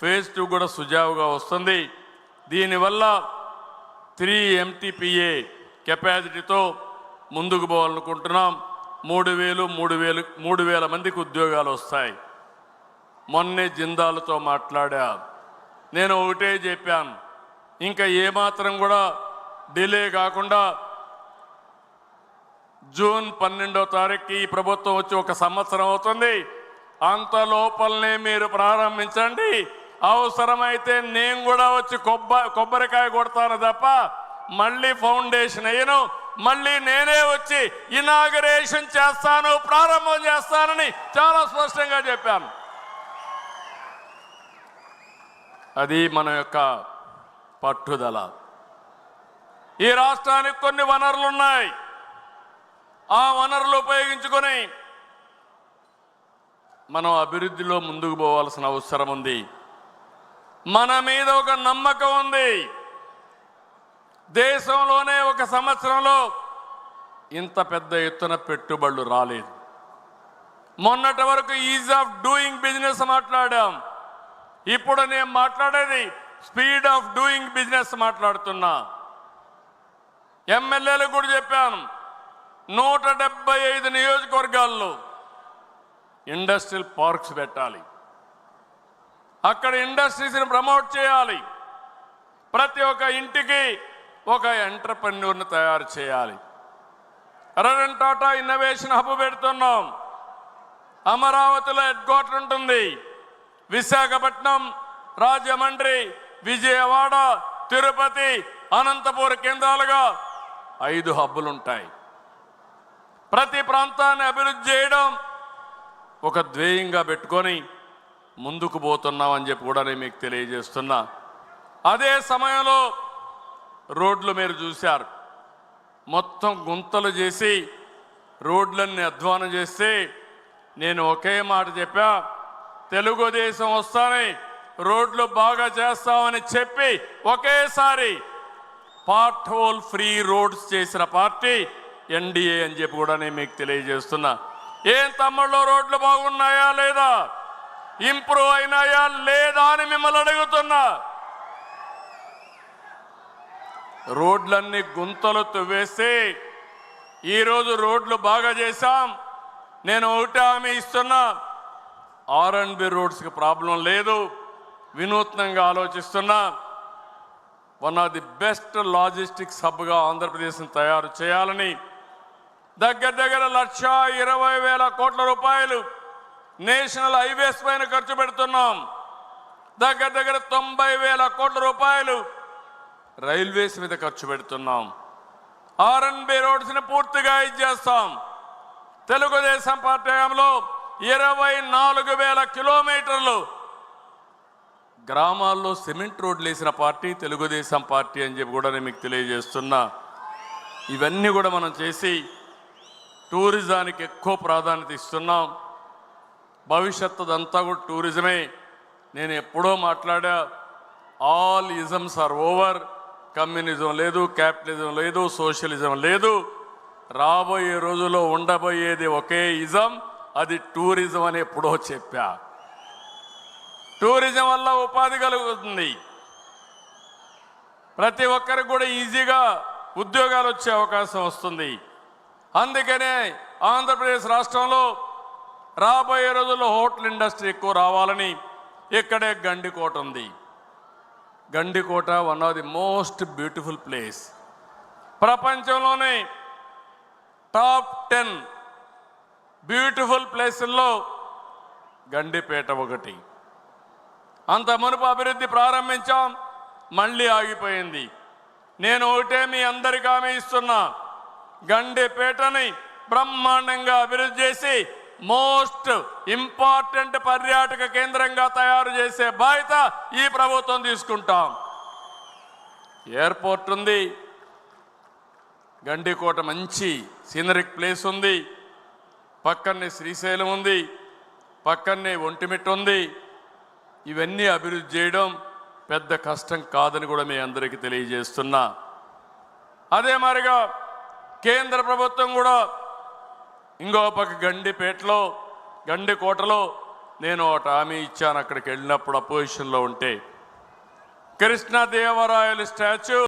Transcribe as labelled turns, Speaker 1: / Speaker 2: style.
Speaker 1: Phase two కూడా సుజావుగా వస్తుంది. దీనివల్ల త్రీ ఎంటీపీఏ కెపాసిటీతో ముందుకు పోవాలనుకుంటున్నాం. మూడు వేలు మూడు వేలు మూడు వేల మందికి ఉద్యోగాలు వస్తాయి. మొన్నే జిందాలతో మాట్లాడా. నేను ఒకటే చెప్పాను. ఇంకా ఏమాత్రం కూడా డిలే కాకుండా జూన్ పన్నెండో తారీఖుకి ఈ ప్రభుత్వం వచ్చి ఒక సంవత్సరం అవుతుంది. అంత లోపలనే మీరు ప్రారంభించండి. అవసరమైతే నేను కూడా వచ్చి కొబ్బ కొబ్బరికాయ కొడతాను తప్ప మళ్ళీ ఫౌండేషన్ అయ్యను మళ్ళీ నేనే వచ్చి ఇనాగరేషన్ చేస్తాను ప్రారంభం చేస్తానని చాలా స్పష్టంగా చెప్పాను. అది మన యొక్క పట్టుదల. ఈ రాష్ట్రానికి కొన్ని వనరులు ఉన్నాయి. ఆ వనరులు ఉపయోగించుకొని మనం అభివృద్ధిలో ముందుకు పోవాల్సిన అవసరం ఉంది. మన మీద ఒక నమ్మకం ఉంది. దేశంలోనే ఒక సంవత్సరంలో ఇంత పెద్ద ఎత్తున పెట్టుబడులు రాలేదు. మొన్నటి వరకు ఈజ్ ఆఫ్ డూయింగ్ బిజినెస్ మాట్లాడాం. ఇప్పుడు నేను మాట్లాడేది స్పీడ్ ఆఫ్ డూయింగ్ బిజినెస్ మాట్లాడుతున్నా. ఎమ్మెల్యేలకు కూడా చెప్పాను నూట డెబ్బై ఐదు నియోజకవర్గాల్లో ఇండస్ట్రియల్ పార్క్స్ పెట్టాలి. అక్కడ ఇండస్ట్రీస్ని ప్రమోట్ చేయాలి. ప్రతి ఒక్క ఇంటికి ఒక ఎంటర్ప్రెన్యూర్ని తయారు చేయాలి. రతన్ టాటా ఇన్నోవేషన్ హబ్ పెడుతున్నాం. అమరావతిలో హెడ్ క్వార్టర్ ఉంటుంది. విశాఖపట్నం రాజమండ్రి విజయవాడ తిరుపతి అనంతపూర్ కేంద్రాలుగా ఐదు హబ్బులు ఉంటాయి. ప్రతి ప్రాంతాన్ని అభివృద్ధి చేయడం ఒక ధ్యేయంగా పెట్టుకొని ముందుకు పోతున్నామని చెప్పి కూడా నేను మీకు తెలియజేస్తున్నా. అదే సమయంలో రోడ్లు మీరు చూశారు. మొత్తం గుంతలు చేసి రోడ్లన్నీ అధ్వానం చేస్తే నేను ఒకే మాట చెప్పా తెలుగుదేశం వస్తానని రోడ్లు బాగా చేస్తామని చెప్పి ఒకేసారి పార్ట్ హోల్ ఫ్రీ రోడ్స్ చేసిన పార్టీ ఎన్డీఏ అని చెప్పి కూడా నేను మీకు తెలియజేస్తున్నా. ఏం తమ్ముళ్ళు రోడ్లు బాగున్నాయా లేదా? ఇంప్రూవ్ అయినాయా లేదా అని మిమ్మల్ని అడుగుతున్నా. రోడ్లన్నీ గుంతలు తువ్వేస్తే ఈరోజు రోడ్లు బాగా చేశాం. నేను ఒకటి హామీ ఇస్తున్నా. ఆర్ అండ్ బి రోడ్స్కి ప్రాబ్లం లేదు. వినూత్నంగా ఆలోచిస్తున్నా. One of the best logistics హబ్గా ఆంధ్రప్రదేశ్ని తయారు చేయాలని దగ్గర దగ్గర లక్ష ఇరవై వేల కోట్ల రూపాయలు నేషనల్ హైవేస్ పైన ఖర్చు పెడుతున్నాం. దగ్గర దగ్గర తొంభై వేల కోట్ల రూపాయలు రైల్వేస్ మీద ఖర్చు పెడుతున్నాం. ఆర్ఎన్బి రోడ్స్ని పూర్తిగా ఇచ్చేస్తాం తెలుగుదేశం పార్టీ హయాంలో ఇరవై నాలుగు వేల కిలోమీటర్లు గ్రామాల్లో సిమెంట్ రోడ్లు వేసిన పార్టీ తెలుగుదేశం పార్టీ అని చెప్పి కూడా నేను మీకు తెలియజేస్తున్నా. ఇవన్నీ కూడా మనం చేసి టూరిజానికి ఎక్కువ ప్రాధాన్యత ఇస్తున్నాం. భవిష్యత్తు అంతా కూడా టూరిజమే. నేను ఎప్పుడో మాట్లాడా all isms are over. Communism లేదు క్యాపిటలిజం లేదు సోషలిజం లేదు. రాబోయే రోజుల్లో ఉండబోయేది ఒకే ఇజం అది టూరిజం అని ఎప్పుడో చెప్పా. టూరిజం వల్ల ఉపాధి కలుగుతుంది. ప్రతి ఒక్కరికి కూడా ఈజీగా ఉద్యోగాలు వచ్చే అవకాశం వస్తుంది. అందుకనే ఆంధ్రప్రదేశ్ రాష్ట్రంలో రాబోయే రోజుల్లో హోటల్ ఇండస్ట్రీ ఎక్కువ రావాలని ఇక్కడే గండికోట ఉంది. Gandikota one of the most beautiful place ప్రపంచంలోనే టాప్ టెన్ బ్యూటిఫుల్ ప్లేసుల్లో గండిపేట ఒకటి. అంత మునుపు అభివృద్ధి ప్రారంభించాం మళ్ళీ ఆగిపోయింది. నేను ఒకటే మీ అందరికీ హామీ ఇస్తున్నా గండిపేటని బ్రహ్మాండంగా అభివృద్ధి చేసి మోస్ట్ ఇంపార్టెంట్ పర్యాటక కేంద్రంగా తయారు చేసే బాధ్యత ఈ ప్రభుత్వం తీసుకుంటాం. ఎయిర్పోర్ట్ ఉంది. గండికోట మంచి సీనరిక్ ప్లేస్ ఉంది. పక్కనే శ్రీశైలం ఉంది. పక్కనే ఒంటిమిట్ ఉంది. ఇవన్నీ అభివృద్ధి చేయడం పెద్ద కష్టం కాదని కూడా మీ అందరికీ తెలియజేస్తున్నా. అదే మరిగా కేంద్ర ప్రభుత్వం కూడా ఇంకో పక్క గండిపేటలో గండికోటలో నేను ఒకటి హామీ ఇచ్చాను అక్కడికి వెళ్ళినప్పుడు అపోజిషన్లో ఉంటే. కృష్ణదేవరాయలు స్టాచ్యూ